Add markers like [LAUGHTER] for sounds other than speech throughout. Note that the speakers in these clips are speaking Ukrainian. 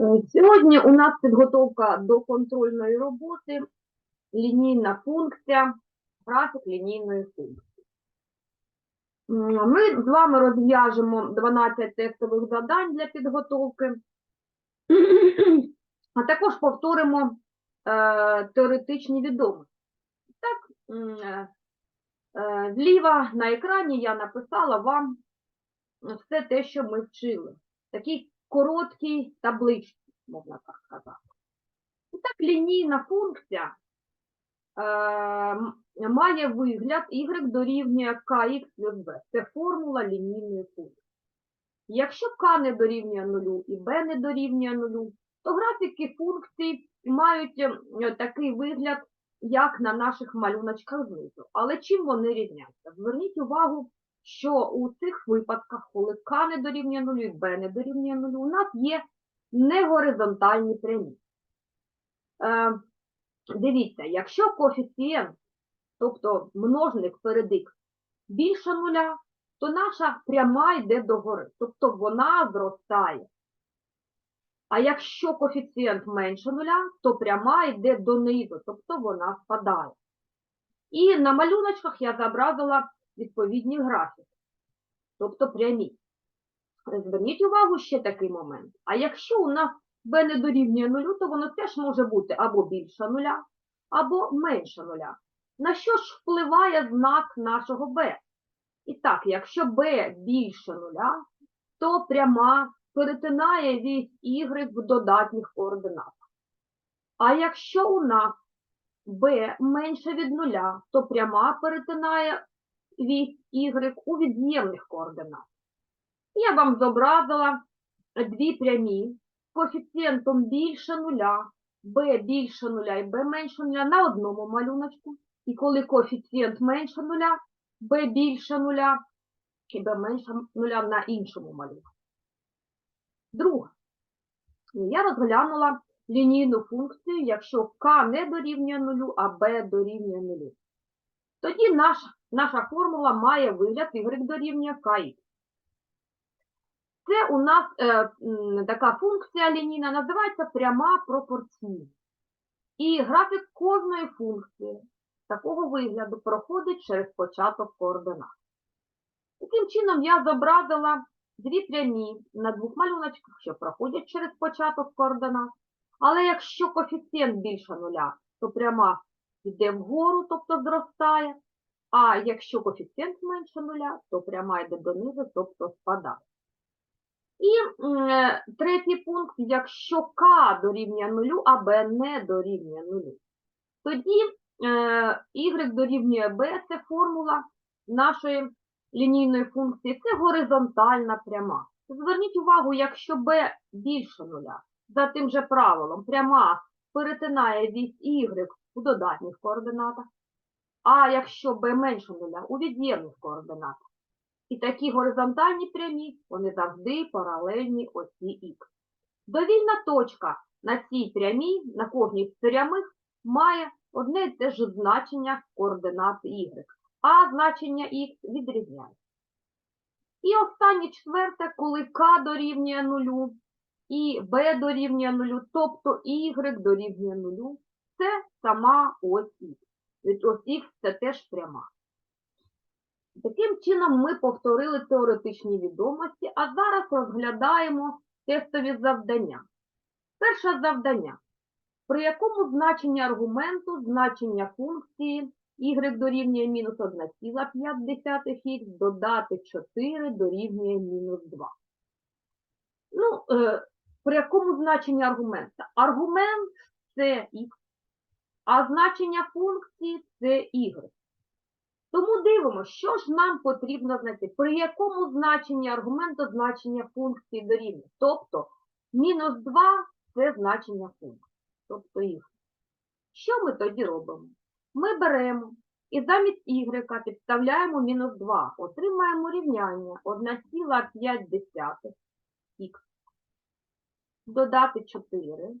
Е, Сьогодні у нас підготовка до контрольної роботи, лінійна функція, графік лінійної функції. Ми з вами розв'яжемо 12 тестових завдань для підготовки, [CLEARS THROAT] а також повторимо е, теоретичні відомості. Так, е, е, зліва на екрані я написала вам все те, що ми вчили. Такий короткій табличці, можна так сказати. І так, лінійна функція е, має вигляд y дорівнює kx плюс b. Це формула лінійної функції. Якщо k не дорівнює нулю і b не дорівнює нулю, то графіки функцій мають е, такий вигляд, як на наших малюночках знизу. Але чим вони різняться? Зверніть увагу, що у цих випадках, коли k не дорівнює нулю і b не дорівнює нулю, у нас є негоризонтальні прямі. Е, дивіться, якщо коефіцієнт, тобто множник перед більше нуля, то наша пряма йде догори, тобто вона зростає. А якщо коефіцієнт менше нуля, то пряма йде донизу, тобто вона спадає. І на малюночках я зобразила відповідні графіки, тобто прямі. Зверніть увагу ще такий момент. А якщо у нас b не дорівнює нулю, то воно теж може бути або більше нуля, або менше нуля. На що ж впливає знак нашого b? І так, якщо b більше нуля, то пряма перетинає вісь y в додатніх координатах. А якщо у нас b менше від нуля, то пряма перетинає вісь y у від'ємних координатах. Я вам зобразила дві прямі з коефіцієнтом більше нуля, b більше нуля і b менше нуля на одному малюночку. І коли коефіцієнт менше нуля, b більше нуля і b менше нуля на іншому малюнку. Друге. Я розглянула лінійну функцію, якщо k не дорівнює нулю, а b дорівнює нулю. Тоді наша, наша формула має вигляд y дорівнює kx. Це у нас е, така функція лінійна, називається пряма пропорційна. І графік кожної функції такого вигляду проходить через початок координат. Таким чином, я зобразила дві прямі на двох малюночках, що проходять через початок координат. Але якщо коефіцієнт більше нуля, то пряма йде вгору, тобто зростає. А якщо коефіцієнт менше нуля, то пряма йде донизу, тобто спадає. І е, третій пункт, якщо k дорівнює нулю, а b не дорівнює нулю, тоді е, дорівнює b – це формула нашої лінійної функції, це горизонтальна пряма. Зверніть увагу, якщо b більше нуля, за тим же правилом, пряма перетинає вісь y у додатніх координатах, а якщо b менше нуля, у від'ємних координатах. І такі горизонтальні прямі, вони завжди паралельні осі х. Довільна точка на цій прямій, на кожній з прямих, має одне і те ж значення координат y, а значення х відрізняється. І останнє четверте, коли k дорівнює нулю і b дорівнює нулю, тобто y дорівнює нулю, це сама ось х. Ось х це теж пряма. Таким чином ми повторили теоретичні відомості, а зараз розглядаємо тестові завдання. Перше завдання. При якому значенні аргументу значення функції y дорівнює мінус 1,5х додати 4 дорівнює мінус 2. Ну, е, при якому значенні аргумента? Аргумент це х, а значення функції це y. Тому дивимося, що ж нам потрібно знайти, при якому значенні аргументу значення функції дорівнює. Тобто мінус 2 це значення функції, тобто y. Що ми тоді робимо? Ми беремо і замість y підставляємо мінус 2, отримаємо рівняння 1,5х додати 4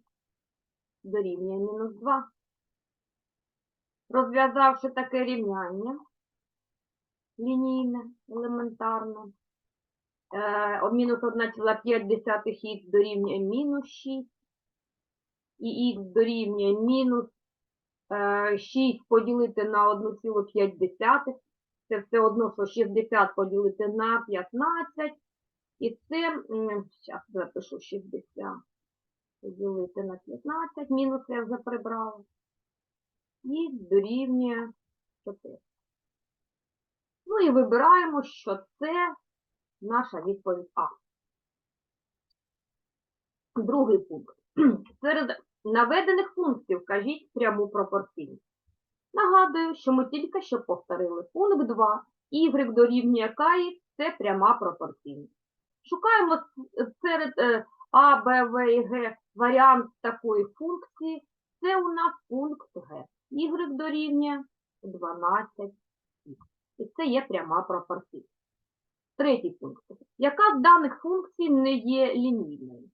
дорівнює мінус 2. Розв'язавши таке рівняння, лінійне, елементарне, е, мінус 1,5х дорівнює мінус 6, і х дорівнює мінус е, 6 поділити на 1,5. Це все одно, що 60 поділити на 15. І це, зараз запишу 60 поділити на 15, мінус я вже прибрала. І дорівнює 4. Ну і вибираємо, що це наша відповідь А. Другий пункт. [CLEARS THROAT] Серед наведених функцій вкажіть пряму пропорційність. Нагадую, що ми тільки що повторили пункт 2. Y дорівнює КХ – це пряма пропорційність. Шукаємо серед е, А, Б, В і Г варіант такої функції. Це у нас пункт Г. Y дорівнює 12х. І це є пряма пропорційність. Третій пункт. Яка з даних функцій не є лінійною?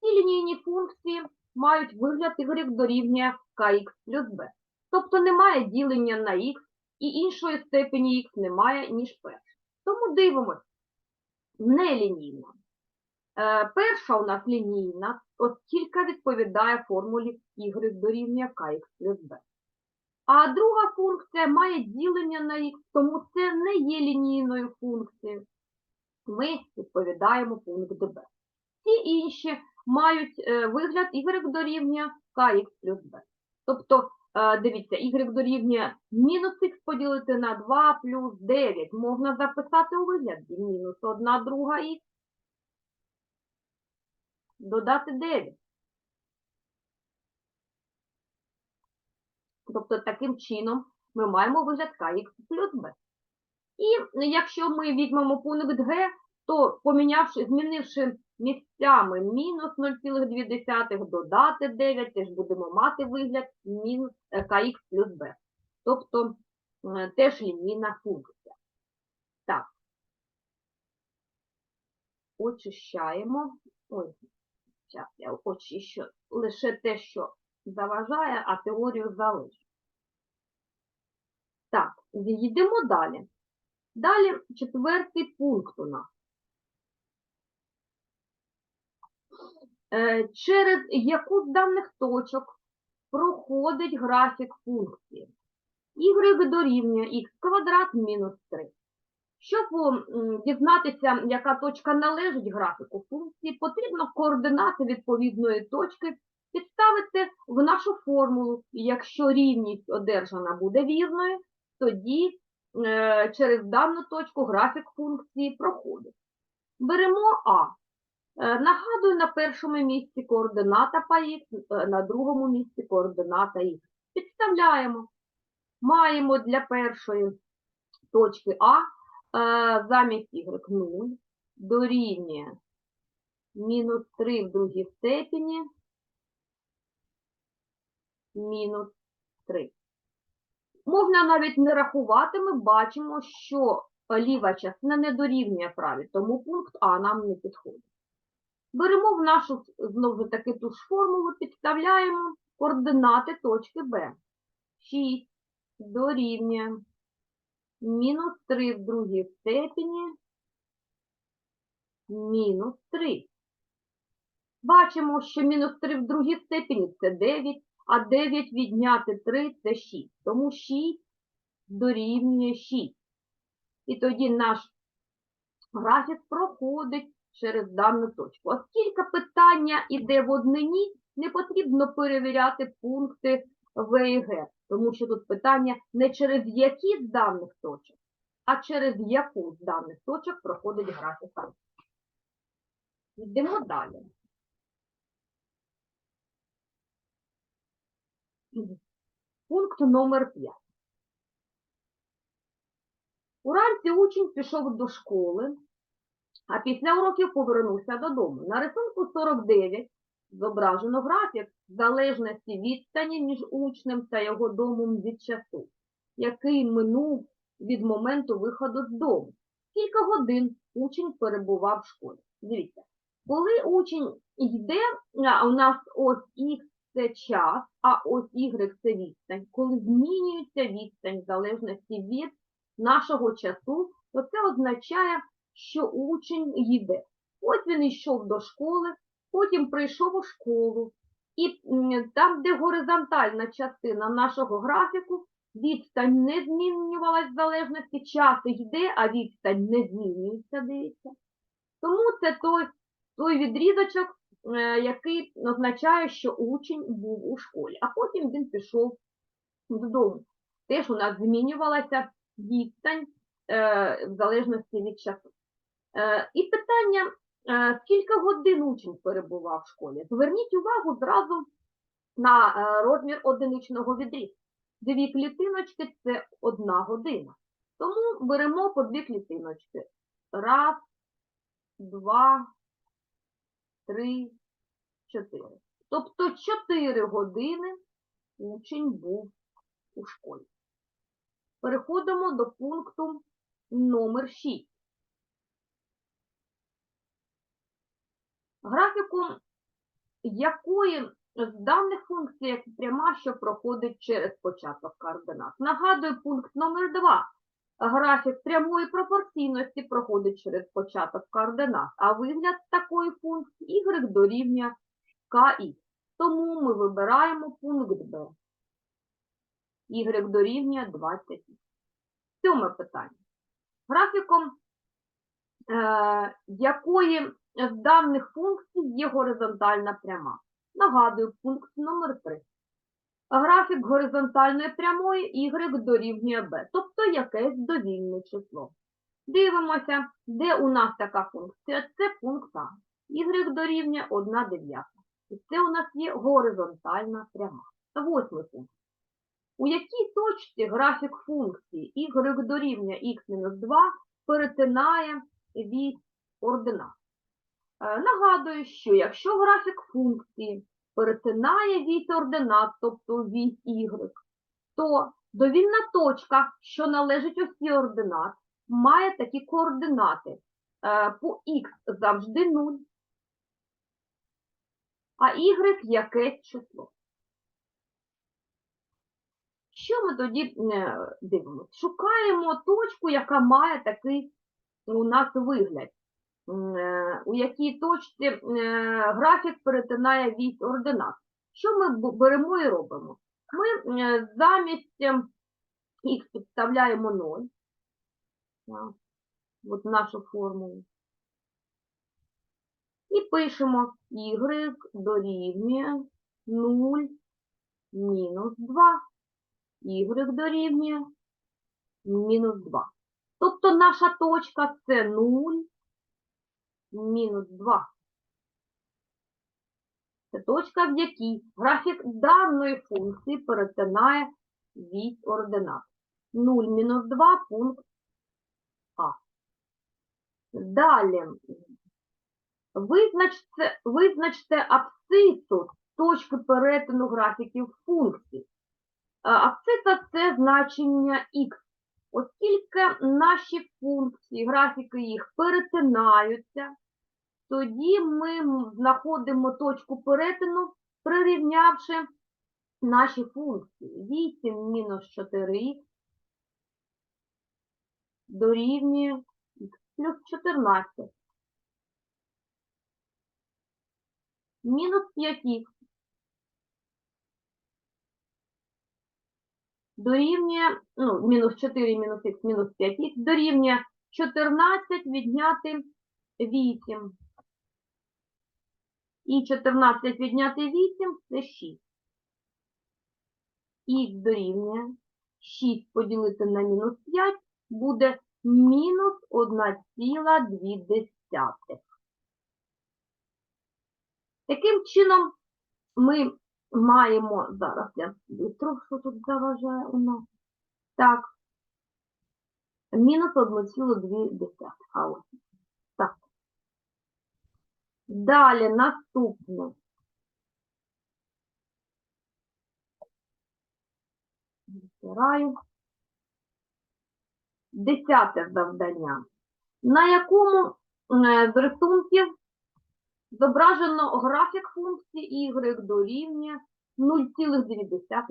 Ці лінійні функції мають вигляд y дорівнює kx плюс b. Тобто немає ділення на х, і іншої степені х немає, ніж перша. Тому дивимося. Нелінійна. Е, перша у нас лінійна, оскільки відповідає формулі y дорівнює kx плюс b. А друга функція має ділення на х, тому це не є лінійною функцією. Ми відповідаємо пункт ДБ. Всі інші мають е, вигляд y дорівнює kx плюс b. Тобто, е, дивіться, y дорівнює мінус х поділити на 2 плюс 9. Можна записати у вигляді мінус 1 друга х. Додати 9. Тобто, таким чином ми маємо вигляд kx плюс b. І якщо ми візьмемо пункт Г, то помінявши, змінивши місцями мінус 0,2 додати 9, теж будемо мати вигляд мінус е, kx плюс b. Тобто е, теж лінійна функція. Так. Очищаємо. Ой, зараз я очищу лише те, що заважає, а теорію залишу. Так, йдемо далі. Далі четвертий пункт у нас. Е, Через яку з даних точок проходить графік функції? Y дорівнює х квадрат мінус 3. Щоб дізнатися, яка точка належить графіку функції, потрібно координати відповідної точки підставити в нашу формулу. Якщо рівність одержана буде вірною, тоді е, через дану точку графік функції проходить. Беремо А. Е, Нагадую, на першому місці координата х, е, на другому місці координата х. Підставляємо. Маємо для першої точки А замість y 0 дорівнює мінус 3 в другій степені мінус 3. Можна навіть не рахувати, ми бачимо, що ліва частина не дорівнює правій, тому пункт А нам не підходить. Беремо в нашу знову таки ту ж формулу, підставляємо координати точки Б. 6 дорівнює мінус 3 в другій степені мінус 3. Бачимо, що мінус 3 в другій степені це 9, а 9 відняти 3 це 6. Тому 6 дорівнює 6. І тоді наш графік проходить через дану точку. Оскільки питання йде в однині, не потрібно перевіряти пункти В і Г, тому що тут питання не через які з даних точок, а через яку з даних точок проходить графік. Йдемо далі. Пункт номер 5. Уранці учень пішов до школи, а після уроків повернувся додому. На рисунку 49 зображено графік залежності відстані між учнем та його домом від часу, який минув від моменту виходу з дому. Кілька годин учень перебував в школі. Дивіться, коли учень йде, а у нас ось Х це час, а ось Y це відстань. Коли змінюється відстань в залежності від нашого часу, то це означає, що учень йде. Ось він йшов до школи, потім прийшов у школу. І там, де горизонтальна частина нашого графіку, відстань не змінювалась в залежності, час йде, а відстань не змінюється, дивіться. Тому це той, той відрізочок, який означає, що учень був у школі, а потім він пішов додому. Теж у нас змінювалася відстань е, в залежності від часу. Е, і питання, е, скільки годин учень перебував в школі? Зверніть увагу зразу на е, розмір одиничного відрізку. Дві клітиночки це одна година. Тому беремо по дві клітиночки. Раз, два, три, чотири. Тобто чотири години учень був у школі. Переходимо до пункту номер 6. Графіком якої з даних функцій пряма, що проходить через початок координат. Нагадую, пункт номер 2. Графік прямої пропорційності проходить через початок координат, а вигляд такої функції y дорівнює kx. Тому ми вибираємо пункт Б. y дорівнює 20. Сьоме питання. Графіком е, якої з даних функцій є горизонтальна пряма. Нагадую, пункт номер 3. Графік горизонтальної прямої y дорівнює b, тобто якесь довільне число. Дивимося, де у нас така функція. Це пункт А. y дорівнює 1 дев'ята. І це у нас є горизонтальна пряма. Восьмий пункт. У якій точці графік функції y дорівнює x-2 перетинає вісь ординат? Е, Нагадую, що якщо графік функції перетинає вісь ординат, тобто вісь y, то довільна точка, що належить осі ординат, має такі координати. Е, По х завжди 0, а y якесь число. Що ми тоді е, дивимося? Шукаємо точку, яка має такий у нас вигляд. Е, у якій точці е, графік перетинає вісь ординат. Що ми беремо і робимо? Ми замість х підставляємо 0. Так, От нашу формулу. І пишемо y дорівнює 0 мінус 2. y дорівнює мінус 2. Тобто наша точка це 0 мінус 2. Це точка, в якій графік даної функції перетинає вісь ординат. 0 мінус 2 пункт А. Далі. Визначте, визначте абсцису точки перетину графіків функцій. Е, Абсциса – це значення х. Оскільки наші функції, графіки їх перетинаються, тоді ми знаходимо точку перетину, прирівнявши наші функції. 8 мінус 4х дорівнює х плюс 14. Мінус 5х дорівнює, ну, мінус 4 мінус х мінус 5х дорівнює 14 відняти 8. І 14 відняти 8 це 6. Х дорівнює 6 поділити на мінус 5 буде мінус 1,2. Таким чином ми маємо зараз я бистро, що тут заважає у нас. Так. Мінус 1,2. А ось. Так. Далі наступне. Відтираю. Десяте завдання. На якому е, з рисунків зображено графік функції y дорівнює 0,2.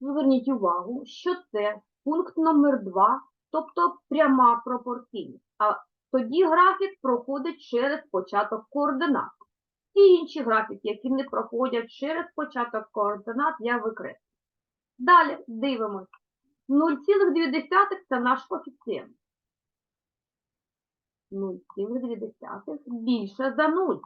Зверніть увагу, що це пункт номер 2, тобто пряма пропорційність. А тоді графік проходить через початок координат. Всі інші графіки, які не проходять через початок координат, я викреслю. Далі дивимось. 0,2 це наш коефіцієнт. 0,2 більше за 0.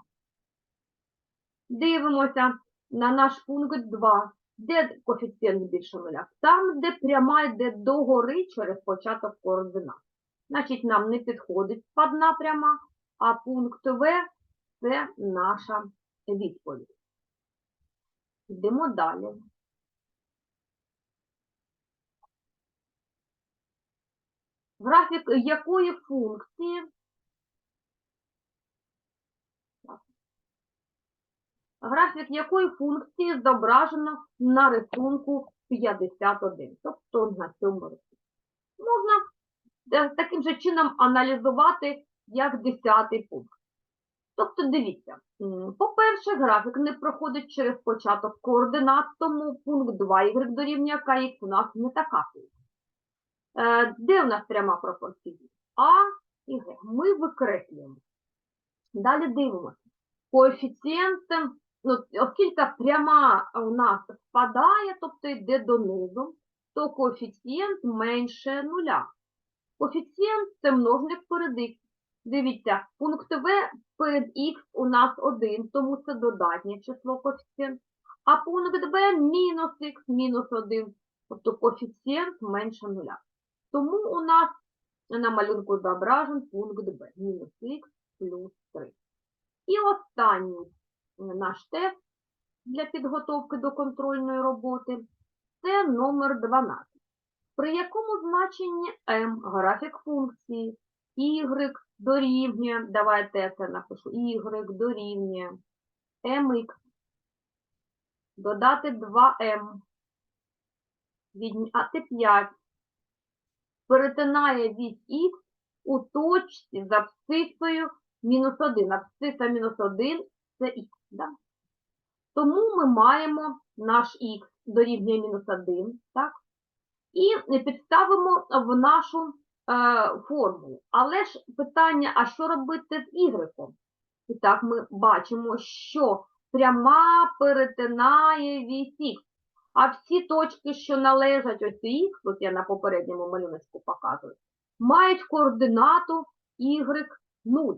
Дивимося на наш пункт 2. Де коефіцієнт більше нуля? Там, де пряма йде догори через початок координат. Значить, нам не підходить спадна пряма, а пункт В це наша відповідь. Йдемо далі. Графік якої функції графік якої функції зображено на рисунку 51, тобто на цьому рисунку. Можна е, таким же чином аналізувати, як 10 пункт. Тобто, дивіться, по-перше, графік не проходить через початок координат, тому пункт 2 y дорівнює kx у нас не така функція. Е, Де у нас пряма пропорція? А і Г. Ми викреслюємо. Далі дивимося. Коефіцієнтом, ну, оскільки пряма у нас спадає, тобто йде донизу, то коефіцієнт менше нуля. Коефіцієнт це множник перед х. Дивіться, пункт В перед х у нас 1, тому це додатнє число коефіцієнт. А пункт Б мінус х мінус 1, тобто коефіцієнт менше нуля. Тому у нас на малюнку зображен пункт Б, мінус х плюс 3. І останній наш тест для підготовки до контрольної роботи це номер 12. При якому значенні m графік функції y дорівнює, давайте я це напишу, y дорівнює mx, додати 2m, відняти 5, перетинає вісь х у точці з абсцисою мінус 1. Абсциса мінус 1 це х. Да? Тому ми маємо наш х дорівнює мінус 1, так? І підставимо в нашу е, формулу. Але ж питання, а що робити з y? І так ми бачимо, що пряма перетинає вісь х. А всі точки, що належать ось х, от я на попередньому малюночку показую, мають координату y 0.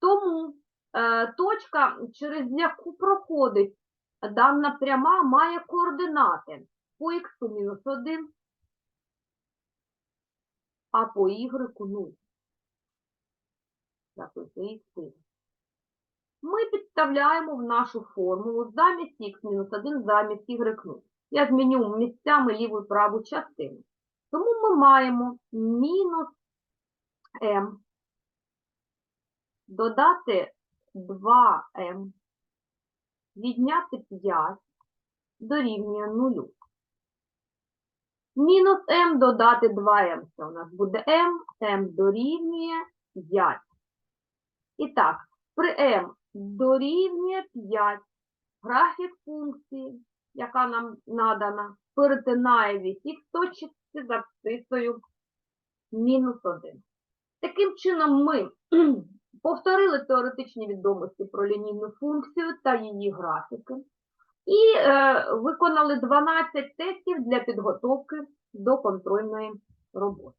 Тому точка, через яку проходить дана пряма, має координати по х мінус 1, а по y 0. Ми підставляємо в нашу формулу замість х мінус 1 замість y 0. Я зміню місцями ліву і праву частину. Тому ми маємо мінус m додати 2m, відняти 5 дорівнює 0. Мінус m додати 2m, це у нас буде m, m дорівнює 5. І так, при m дорівнює 5, графік функції, яка нам надана, перетинає х точці з абсцисою мінус 1. Таким чином ми повторили теоретичні відомості про лінійну функцію та її графіки і е, виконали 12 тестів для підготовки до контрольної роботи.